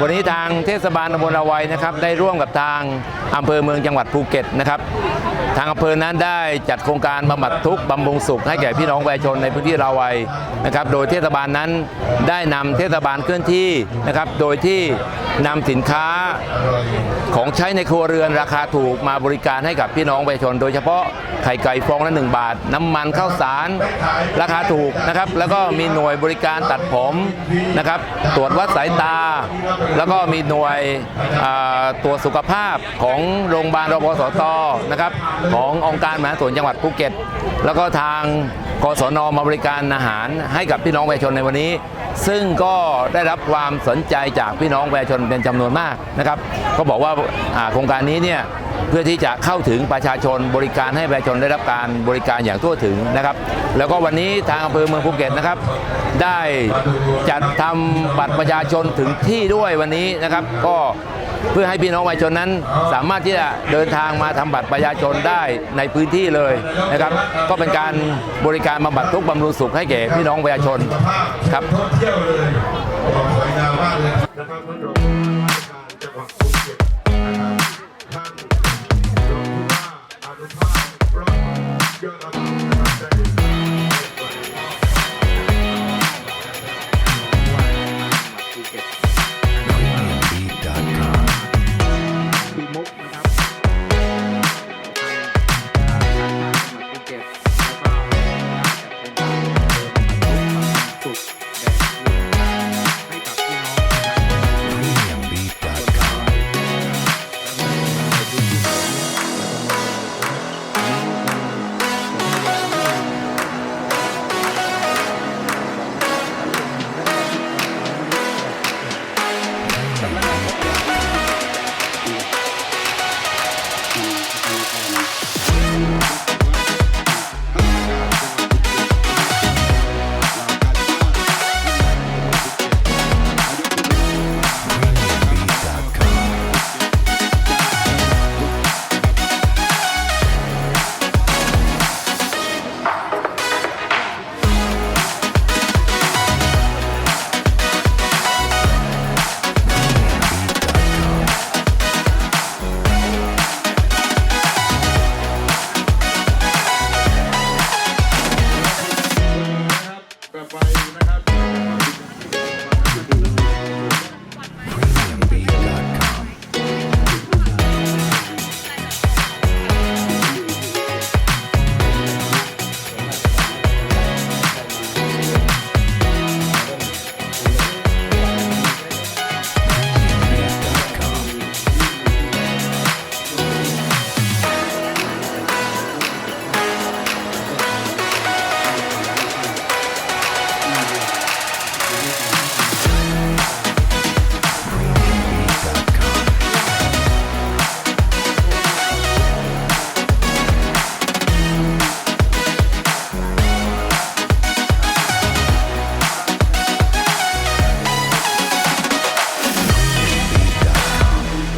วันนี้ทางเทศบาลตำบลอาวัยนะครับได้ร่วมกับทางอำเภอเมืองจังหวัดภูเก็ตนะครับ ทางอำเภอนั้นได้จัดโครงการบำบัดทุกข์บำรุงสุข ให้แก่พี่น้องประชาชนในพื้นที่ราวัยนะครับ โดยเทศบาลนั้นได้นำเทศบาลเคลื่อนที่นะครับ โดยที่นำสินค้าของใช้ในครัวเรือนราคาถูกมาบริการให้กับพี่น้องประชาชน โดยเฉพาะไข่ไก่ฟองละ 1 บาท น้ำมันข้าวสาร ราคาถูกนะครับ แล้วก็มีหน่วยบริการตัดผมนะครับ ตรวจวัดสายตา แล้วก็มีหน่วยตรวจสุขภาพของโรงพยาบาลรพสตนะครับขององค์การมหาส่วนจังหวัดภูเก็ต แล้วก็ทางกศนมาบริการอาหารให้กับพี่น้องประชาชนในวันนี้ ซึ่งก็ได้รับความสนใจจากพี่น้องประชาชนเป็นจำนวนมากนะครับ ก็บอกว่าอ่าโครงการนี้เนี่ยเพื่อที่จะเข้าถึงประชาชนบริการให้ประชาชนได้รับการบริการอย่างทั่วถึงนะครับ แล้วก็วันนี้ทางอำเภอเมืองภูเก็ตนะครับ ได้จัดทำบัตรประชาชนถึงที่ด้วยวันนี้นะครับ ก็ เพื่อให้พี่น้องประชาชนนั้น สามารถที่จะเดินทางมาทำบัตรประชาชนได้ในพื้นที่เลยนะครับ ก็เป็นการบริการบำบัดทุกข์บำรุงสุขให้แก่พี่น้องประชาชนครับท่องเที่ยวเลยบอกสวยงามมากเลยนะครับท่านรองผู้ว่าราชการจังหวัดภูเก็ตนะครับท่านรองผู้ว่าอนุภาพรอดยอด Come on.